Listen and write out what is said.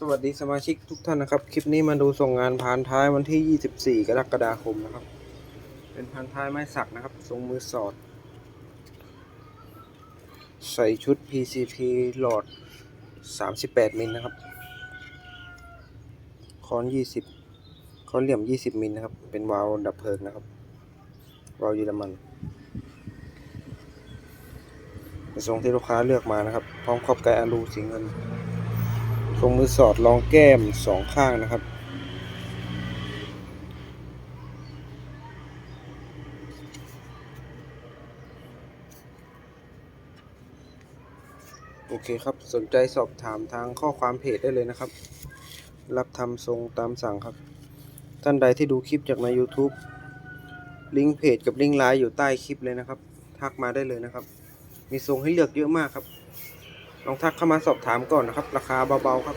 สวัสดีสมาชิกทุกท่านนะครับ คลิปนี้มาดูส่งงานพานท้ายวันที่ 24 กรกฎาคมนะครับ เป็นพานท้ายไม้สักนะครับทรงมือสอด ใส่ชุด PCP หลอด 38 มิลนะครับ คอน 20คอนเหลี่ยม 20 มิลนะครับ เป็นวาล์วดับเพลิงนะครับวาล์วเยอรมันเป็นทรงที่ลูกค้าเลือกมานะครับ พร้อมขอบไกอาลูสีเงิน ทรงมือสอดรองแก้มสองข้างนะครับ โอเคครับสนใจสอบถามทางข้อความเพจได้เลยนะครับ รับทำทรงตามสั่งครับ ท่านใดที่ดูคลิปจากใน YouTube ลิงก์เพจกับลิงก์ไลน์อยู่ใต้คลิปเลยนะครับ ทักมาได้เลยนะครับ มีทรงให้เลือกเยอะมากครับ ลองทักเข้ามาสอบถามก่อนนะครับ ราคาเบาๆครับ